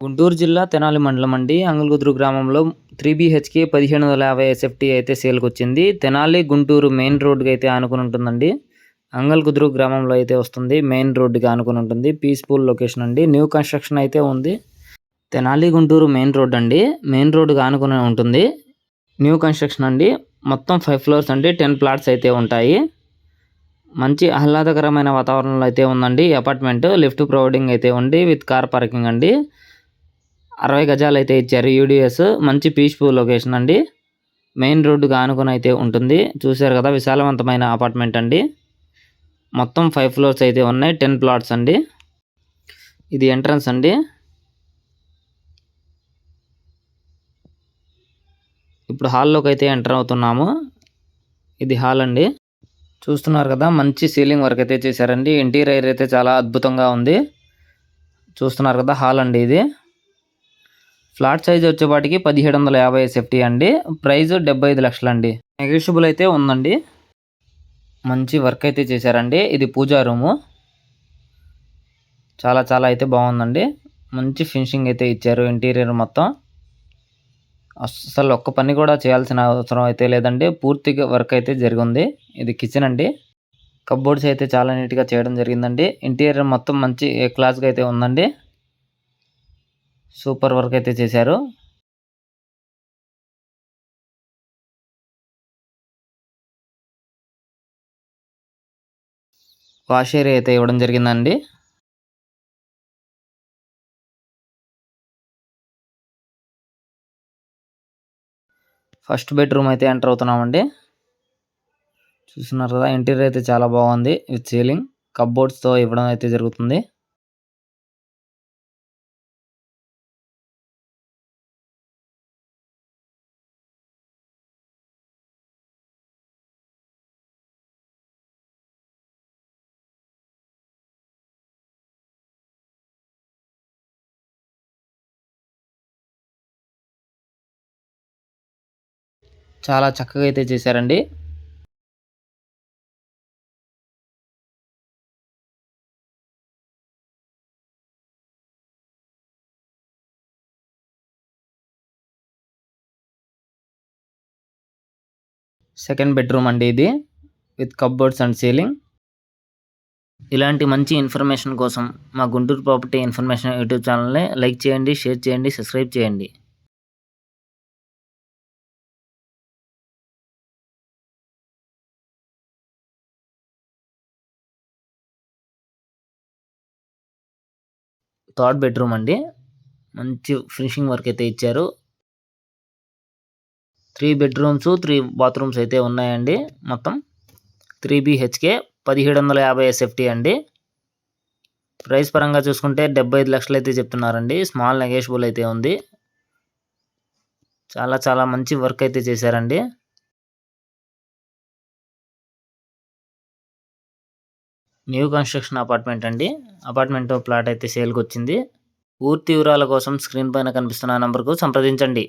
గుంటూరు జిల్లా తెనాలి మండలం అండి. అంగుల్గుదురు గ్రామంలో త్రీ బీహెచ్కే పదిహేను వందల యాభై ఎస్ఎఫ్టీ అయితే సేల్కి వచ్చింది తెనాలి గుంటూరు మెయిన్ రోడ్కి అయితే ఆనుకుని ఉంటుందండి. అంగల్గుదురు గ్రామంలో అయితే వస్తుంది. మెయిన్ రోడ్డుకి ఆనుకుని ఉంటుంది. పీస్ఫుల్ లొకేషన్ అండి. న్యూ కన్స్ట్రక్షన్ అయితే ఉంది. తెనాలి గుంటూరు మెయిన్ రోడ్ అండి. మెయిన్ రోడ్డుకి ఆనుకుని ఉంటుంది. న్యూ కన్స్ట్రక్షన్ అండి. మొత్తం ఫైవ్ ఫ్లోర్స్ అండి. టెన్ ప్లాట్స్ అయితే ఉంటాయి. మంచి ఆహ్లాదకరమైన వాతావరణంలో అయితే ఉందండి. అపార్ట్మెంట్ లిఫ్ట్ ప్రొవైడింగ్ అయితే ఉంది విత్ కార్ పార్కింగ్ అండి. అరవై గజాలు అయితే ఇచ్చారు యూడిఎస్. మంచి పీస్ఫుల్ లొకేషన్ అండి. మెయిన్ రోడ్డుగా ఆనుకొని అయితే ఉంటుంది. చూశారు కదా విశాలవంతమైన అపార్ట్మెంట్ అండి. మొత్తం ఫైవ్ ఫ్లోర్స్ అయితే ఉన్నాయి టెన్ ప్లాట్స్ అండి. ఇది ఎంట్రన్స్ అండి. ఇప్పుడు హాల్లోకి అయితే ఎంటర్ అవుతున్నాము. ఇది హాల్ అండి. చూస్తున్నారు కదా మంచి సీలింగ్ వర్క్ అయితే చేశారండి. ఇంటీరియర్ అయితే చాలా అద్భుతంగా ఉంది. చూస్తున్నారు కదా హాల్ అండి ఇది. ఫ్లాట్ సైజ్ వచ్చేపాటికి పదిహేడు వందల యాభై సేఫ్టీ అండి. ప్రైస్ డెబ్బై ఐదు లక్షలు అండి నెగోషియబుల్ అయితే ఉందండి. మంచి వర్క్ అయితే చేశారండి. ఇది పూజా రూము. చాలా చాలా అయితే బాగుందండి. మంచి ఫినిషింగ్ అయితే ఇచ్చారు ఇంటీరియర్ మొత్తం. అసలు ఒక్క పని కూడా చేయాల్సిన అవసరం అయితే లేదండి. పూర్తిగా వర్క్ అయితే జరిగింది. ఇది కిచెన్ అండి. కబ్బోర్డ్స్ అయితే చాలా నీట్గా చేయడం జరిగిందండి. ఇంటీరియర్ మొత్తం మంచి క్లాస్గా అయితే ఉందండి. సూపర్ వర్క్ అయితే చేశారు. వాష్ ఏరియా అయితే ఇవ్వడం జరిగిందండి. ఫస్ట్ బెడ్రూమ్ అయితే ఎంటర్ అవుతున్నామండి. చూస్తున్నారు కదా ఇంటీరియర్ అయితే చాలా బాగుంది విత్ సీలింగ్. కబ్బోర్డ్స్తో ఇవ్వడం అయితే జరుగుతుంది. చాలా చక్కగా అయితే చేశారండి. సెకండ్ బెడ్రూమ్ అండి ఇది విత్ కబ్బోర్డ్స్ అండ్ సీలింగ్. ఇలాంటి మంచి ఇన్ఫర్మేషన్ కోసం మా గుంటూరు ప్రాపర్టీ ఇన్ఫర్మేషన్ యూట్యూబ్ ఛానల్ని లైక్ చేయండి షేర్ చేయండి సబ్స్క్రైబ్ చేయండి. థర్డ్ బెడ్రూమ్ అండి. మంచి ఫినిషింగ్ వర్క్ అయితే ఇచ్చారు. త్రీ బెడ్రూమ్స్ త్రీ బాత్రూమ్స్ అయితే ఉన్నాయండి మొత్తం. త్రీ బిహెచ్కే పదిహేడు వందల యాభై ఎస్ఎఫ్టీ అండి. ప్రైస్ పరంగా చూసుకుంటే డెబ్బై ఐదు లక్షలు అయితే చెప్తున్నారండి. స్మాల్ నెగేషబుల్ అయితే ఉంది. చాలా చాలా మంచి వర్క్ అయితే చేశారండి. న్యూ కన్స్ట్రక్షన్ అపార్ట్మెంట్ అండి. అపార్ట్మెంట్ ప్లాట్ అయితే సేల్కి వచ్చింది పూర్తి వివరాల కోసం స్క్రీన్ పైన కనిపిస్తున్న నంబర్కు సంప్రదించండి.